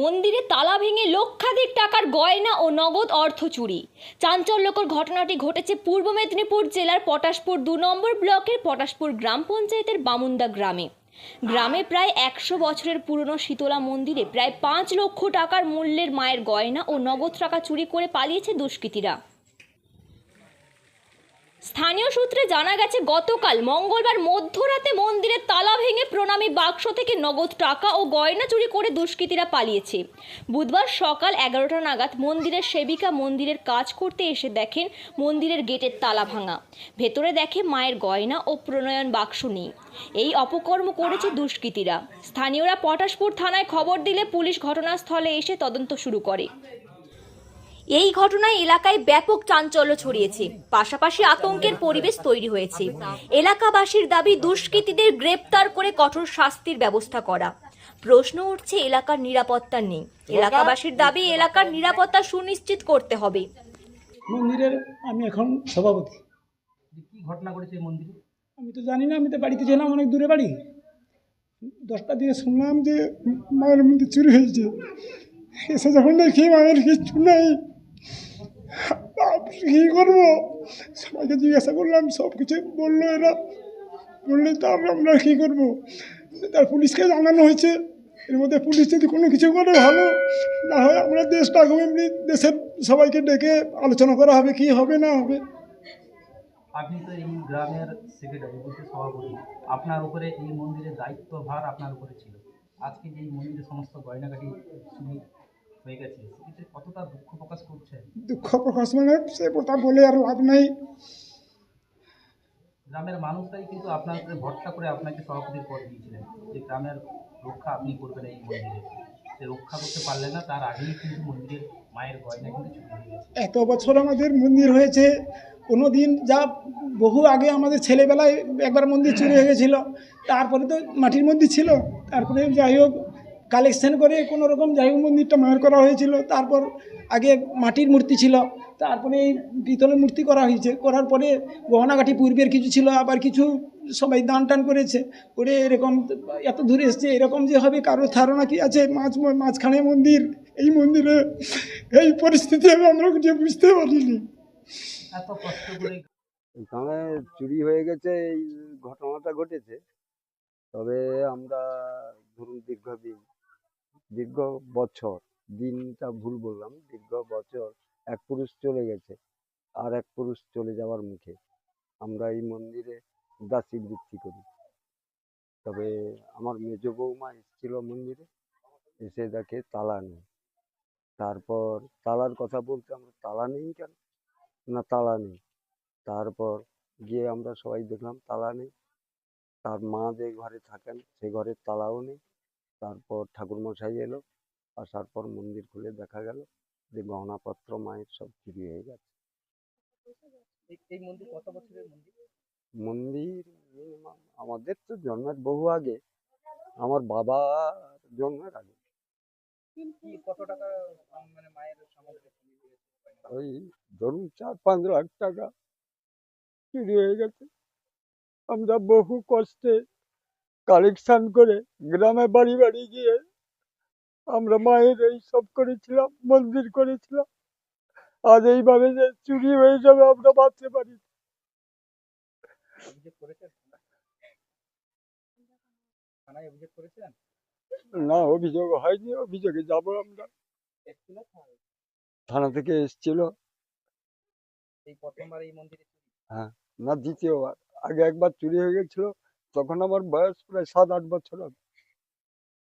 মন্দিরে তালা ভেঙে লক্ষাধিক টাকার গয়না ও নগদ অর্থ চুরি। চাঞ্চল্যকর ঘটনাটি ঘটেছে পূর্ব মেদিনীপুর জেলার পটাশপুর দু নম্বর ব্লকের পটাশপুর গ্রাম পঞ্চায়েতের বামুন্দা গ্রামে। গ্রামে প্রায় একশো বছরের পুরনো শীতলা মন্দিরে প্রায় পাঁচ লক্ষ টাকার মূল্যের মায়ের গয়না ও নগদ টাকা চুরি করে পালিয়েছে দুষ্কৃতীরা। স্থানীয় সূত্রে জানা গেছে, গতকাল মঙ্গলবার মধ্যরাতে মন্দিরের তালা ভেঙে প্রণামী বাক্স থেকে নগদ টাকা ও গয়না চুরি করে দুষ্কৃতীরা পালিয়েছে। বুধবার সকাল এগারোটা নাগাদ মন্দিরের সেবিকা মন্দিরের কাজ করতে এসে দেখেন মন্দিরের গেটের তালা ভাঙা। ভেতরে দেখে মায়ের গয়না ও প্রণয়ন বাক্স নেই। এই অপকর্ম করেছে দুষ্কৃতীরা। স্থানীয়রা পটাশপুর থানায় খবর দিলে পুলিশ ঘটনাস্থলে এসে তদন্ত শুরু করে। এই ঘটনায় এলাকায় ব্যাপক চাঞ্চল্য ছড়িয়েছে। পাশাপাশি আতঙ্কের পরিবেশ তৈরি হয়েছে। এলাকাবাসীর দাবি, দুষ্কৃতীদের গ্রেপ্তার করে কঠোর শাস্তির ব্যবস্থা করা। প্রশ্ন উঠছে, এলাকার নিরাপত্তা নেই। এলাকাবাসীর দাবি, এলাকার নিরাপত্তা সুনিশ্চিত করতে হবে। মন্দিরের, আমি এখন সভাপতি। কি ঘটনা ঘটেছে মন্দিরে আমি তো জানি না, আমি তো বাড়িতে ছিলাম, অনেক দূরে বাড়ি। দশটা দিয়ে শুনলাম যে মায়ের মন্দির চুরি হয়েছে। এসে যখন দেখি মায়ের কিচ্ছু নেই। কী করব? সবাইকে জিজ্ঞাসা করলাম সব কিছু বলল এরা। বললে তার আমরা কী করব? তার পুলিশকে জানানো হয়েছে, এর মধ্যে পুলিশ যদি কোনো কিছু করে ভালো, না হয় আমরা দেশটা এমনি দেশের সবাইকে ডেকে আলোচনা করা হবে, কি হবে, না হবে। আপনি তো এই গ্রামের সেক্রেটারি সভাপতি। আপনার উপরে এই মন্দিরের দায়িত্বভার আপনার উপরে ছিল। আজকে যে মন্দিরের সমস্ত গয়নাগাটি হয়ে গেছে। সেক্ষেত্রে কতটা দুঃখ প্রকাশ করছেন দুঃখ প্রকাশ মানে সে কথা বলে আর লাভ নেই। গ্রামের মানুষরাই কিন্তু উপরে ভরসা করে আপনাকে সভাপতির পদ দিয়েছিলেন। যে গ্রামের রক্ষা আপনি করবেন এই মন্দিরে। সে রক্ষা করতে পারলেন না তার আগেই কিন্তু মন্দিরের মায়ের গয়না কিন্তু এত বছর আমাদের মন্দির হয়েছে কোনো দিন যা বহু আগে আমাদের ছেলেবেলায় একবার মন্দির চুরি হয়ে গেছিল তারপরে তো মাটির মন্দির ছিল। তারপরে যাই হোক কালেকশন করে কোনো রকম যাই হোক মন্দিরটা মায়ের করা হয়েছিল তারপর আগে মাটির মূর্তি ছিল তারপরে এই পিতলের মূর্তি করা হয়েছে করার পরে গহনাঘাটি পূর্বের কিছু ছিল আবার কিছু সবাই দান টান করেছে করে এরকম এত দূরে এসছে এরকম যে হবে কারোর ধারণা কি আছে? মাঝ মাঝখানে মন্দির এই মন্দিরে এই পরিস্থিতি আমি আমরা কিছু বুঝতে পারিনি। এত কষ্ট করে এখানে চুরি হয়ে গেছে এই ঘটনাটা ঘটেছে। তবে আমরা ধরুন দীর্ঘদিন দীর্ঘ বছর, দিনটা ভুল বললাম, দীর্ঘ বছর এক পুরুষ চলে গেছে আর এক পুরুষ চলে যাওয়ার মুখে। আমরা এই মন্দিরে দাসী বৃত্তি করি। তবে আমার মেজ বৌমা এসেছিল মন্দিরে, এসে দেখে তালা নেই। তারপর তালার কথা বলতে আমরা তালা নেই কেন? না, তালা নেই। তারপর গিয়ে আমরা সবাই দেখলাম তালা নেই। তার মা যে ঘরে থাকেন, সে ঘরে তালাও নেই। তারপর ঠাকুরমশাই এলো আসার পর মন্দির খুলে দেখা গেল যে গহনাপত্র মায়ের সব চুরি হয়ে গেছে। এই- মন্দির কত বছরের মন্দির? মন্দির আমাদের তো জন্মের বহু আগে আমার বাবা জন্মের আগে। কত টাকা মানে মায়ের? ওই ধরুন চার পাঁচ লাখ টাকা চুরি হয়ে গেছে। আমরা বহু কষ্টে কালেকশন করে গ্রামে বাড়ি বাড়ি গিয়ে আমরা মায়ের এই সব করেছিলাম মন্দির করেছিলাম। আজ এইভাবে যে চুরি হয়ে যাবে আমরা ভাবতে পারি। না। অভিযোগ হয়নি অভিযোগে যাব আমরা। থানা থেকে এসেছিল। চুরি? না দ্বিতীয়বার। আগে একবার চুরি হয়ে গেছিল। তখন আমার বয়স প্রায় সাত আট বছর হবে।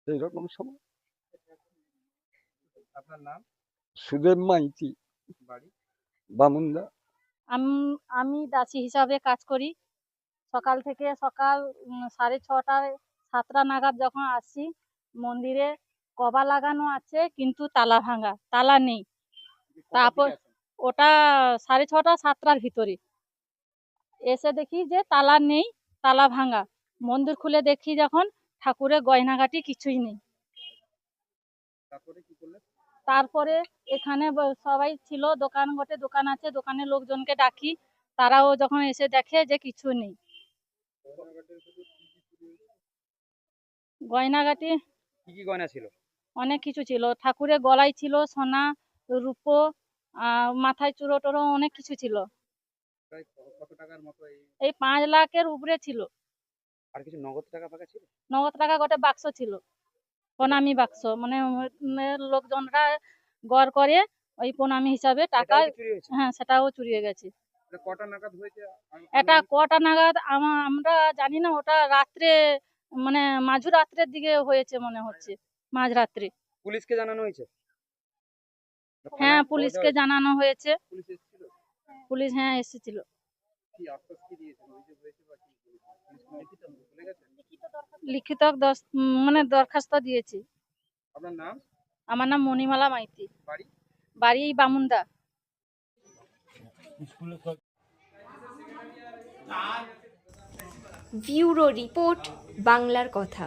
সেই রকম সময়। আপনার নাম? সুদেব মাইতি। বাড়ি? বামুন্দা। আম- আমি দাসী হিসাবে কাজ করি। সকাল থেকে সকাল সাড়ে ছটায় সাতটা নাগাদ যখন আসছি মন্দিরে কবা লাগানো আছে কিন্তু তালা ভাঙা তালা নেই। তারপর ওটা সাড়ে ছটা সাতটার ভিতরে। এসে দেখি যে তালা নেই তালা ভাঙা। মন্দির খুলে দেখি যখন ঠাকুরের গয়নাগাটি কিছুই নেই। তারপরে এখানে সবাই ছিল দোকান গোটে দোকান আছে দোকানের লোকজনকে ডাকি। তারাও যখন এসে দেখে যে কিছু নেই। গয়নাগাটি কি কি গয়না ছিল? অনেক কিছু ছিল। ঠাকুরের গলায় ছিল সোনা রূপো মাথায় চূড়ো টুড়ো অনেক কিছু ছিল। এই পাঁচ লাখের উপরে ছিল। আর কিছু নগদ টাকা ফাঁকা ছিল? নগদ টাকা গোটে বাক্স ছিল। প্রণামী বাক্স। মানে লোকজনরা গড় করে ওই প্রণামী হিসাবে টাকা হ্যাঁ সেটাও চুরিয়ে গেছে। এটা কটা নাগাদ আমরা জানি না ওটা রাত্রে মানে মাঝু রাত্রের দিকে হয়েছে মনে হচ্ছে মাঝরাত্রে পুলিশকে জানানো হয়েছে? হ্যাঁ পুলিশকে জানানো হয়েছে। পুলিশ হ্যাঁ এসেছিল। লিখিত? মানে দরখাস্ত দিয়েছি। আমার নাম মণিমালা মাইতি। বাড়ি? বাড়ি এই বামুনদা। ব্যুরো রিপোর্ট বাংলার কথা।